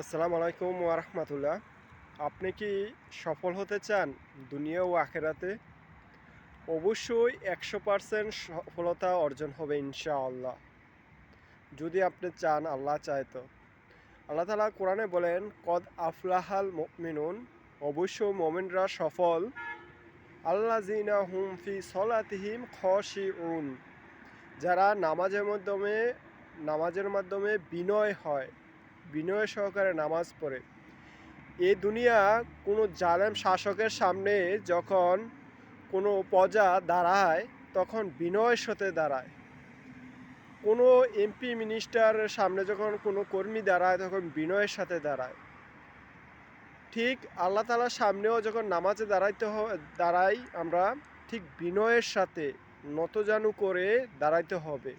আসসালামু আলাইকুম ওরহমতুল্লাহ আপনি কি সফল হতে চান দুনিয়া ও আখেরাতে? অবশ্যই একশো পারসেন্ট সফলতা অর্জন হবে ইনশাআল্লাহ। যদি আপনি চান আল্লাহ চায় তো। আল্লাহ তালা কোরআনে বলেন, কদ আফলাহাল মিনুন অবশ্য মোমেনরা সফল। আল্লাহ জিনা হুম ফি সলাতিহিম খসি উন যারা নামাজের মাধ্যমে নামাজের মাধ্যমে বিনয় হয় বিনয় সহকারে নামাজ পড়ে। এ দুনিয়া কোনো জালেম শাসকের সামনে যখন কোনো প্রজা দাঁড়ায়, তখন বিনয়ের সাথে দাঁড়ায়। কোনো এমপি মিনিস্টারের সামনে যখন কোনো কর্মী দাঁড়ায়, তখন বিনয়ের সাথে দাঁড়ায়। ঠিক আল্লাহ তালার সামনেও যখন নামাজে দাঁড়াইতে দাঁড়াই, আমরা ঠিক বিনয়ের সাথে নতজানু করে দাঁড়াইতে হবে।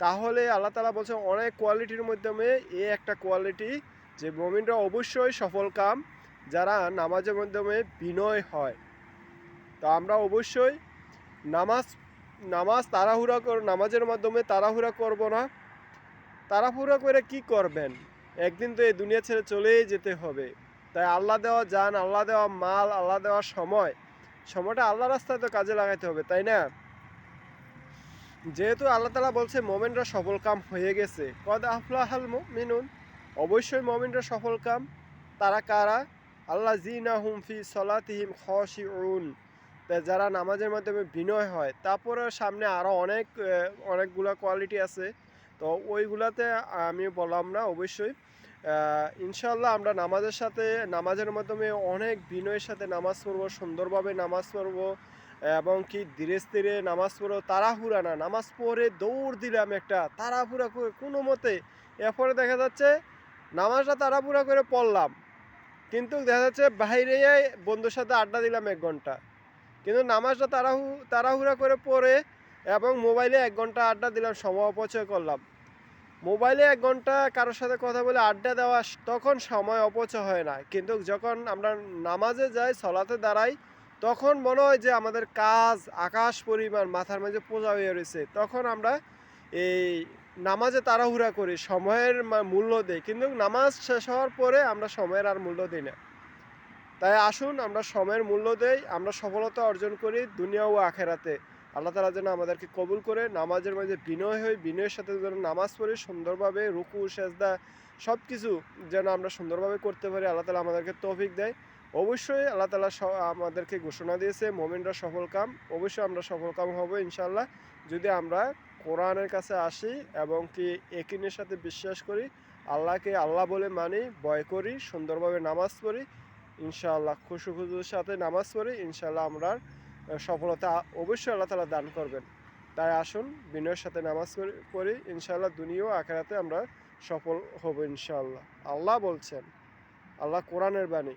তাহলে আল্লাহ তালা বলছে অনেক কোয়ালিটির মাধ্যমে এ একটা কোয়ালিটি যে মমিনরা অবশ্যই সফল কাম, যারা নামাজের মাধ্যমে বিনয় হয়। তো আমরা অবশ্যই নামাজ নামাজ তাড়াহুড়া কর, নামাজের মাধ্যমে তাড়াহুড়া করব না। তাড়াহুড়া করে কি করবেন? একদিন তো এই দুনিয়া ছেড়ে চলেই যেতে হবে। তাই আল্লাহ দেওয়া যান আল্লাহ দেওয়া মাল, আল্লাহ দেওয়া সময়, সময়টা আল্লাহ রাস্তায় তো কাজে লাগাইতে হবে, তাই না? যেহেতু আল্লাহ তালা বলছে, মোমেনরা সফল কাম হয়ে গেছে। কদ আফলাহাল মিনুন অবশ্যই মোমেনরা সফল কাম। তারা কারা? আল্লাহ জিনা হুমফি সলাতিহিম খসি উন যারা নামাজের মাধ্যমে বিনয় হয় তারপরে সামনে আরও অনেক অনেকগুলা কোয়ালিটি আছে। তো ওইগুলাতে আমি বললাম না, অবশ্যই। ইনশাল্লাহ আমরা নামাজের সাথে, নামাজের মাধ্যমে অনেক বিনয়ের সাথে নামাজ পড়ব, সুন্দরভাবে নামাজ পড়ব। এবং কি ধীরে স্থিরে নামাজ পড়ো তাড়াহুড়া না, নামাজ পড়ে দৌড় দিলাম একটা তাড়াহুড়া করে কোনো মতে। এরপরে দেখা যাচ্ছে নামাজটা তাড়াহুড়া করে পড়লাম। কিন্তু দেখা যাচ্ছে বাইরে বন্ধুর সাথে আড্ডা দিলাম এক ঘণ্টা। কিন্তু নামাজটা তাড়াহু, তাড়াহুড়া করে পড়ে এবং মোবাইলে এক ঘণ্টা আড্ডা দিলাম, সময় অপচয় করলাম। মোবাইলে এক ঘণ্টা কারোর সাথে কথা বলে আড্ডা দেওয়া, তখন সময় অপচয় হয় না। কিন্তু যখন আমরা নামাজে যাই, সলাতে দাঁড়াই তখন মনে হয় যে আমাদের কাজ, আকাশ পরিমাণ, মাথার মাঝে পোজা হয়ে রয়েছে। তখন আমরা এই নামাজে তাড়াহুড়া করি, সময়ের মূল্য দিই। কিন্তু নামাজ শেষ হওয়ার পরে আমরা সময়ের আর মূল্য দিই না। তাই আসুন, আমরা সময়ের মূল্য দেই, আমরা সফলতা অর্জন করি দুনিয়া ও আখেরাতে। আল্লাহ তালা যেন আমাদেরকে কবুল করে, নামাজের মাঝে বিনয় হই, বিনয়ের সাথে যেন নামাজ পড়ি, সুন্দরভাবে রুকু, সেজদা সব কিছু যেন আমরা সুন্দরভাবে করতে পারি, আল্লাহ তালা আমাদেরকে তৌফিক দেয়। অবশ্যই আল্লাহ তালা আমাদেরকে ঘোষণা দিয়েছে, মোমিনরা সফল কাম, অবশ্যই আমরা সফল কাম হব ইনশাল্লাহ যদি আমরা কোরআনের কাছে আসি এবং কি একিনের সাথে বিশ্বাস করি, আল্লাহকে আল্লাহ বলে মানি, ভয় করি, সুন্দরভাবে নামাজ পড়ি, ইনশাআল্লাহ খুশু খুশুর সাথে নামাজ পড়ি, ইনশাআল্লাহ আমরা সফলতা অবশ্যই আল্লাহ তালা দান করবেন। তাই আসুন, বিনয়ের সাথে নামাজ পড়ি ইনশাআল্লাহ দুনিয়াও আখেরাতে আমরা সফল হব ইনশাআল্লাহ। আল্লাহ বলছেন, আল্লাহ কোরআনের বাণী।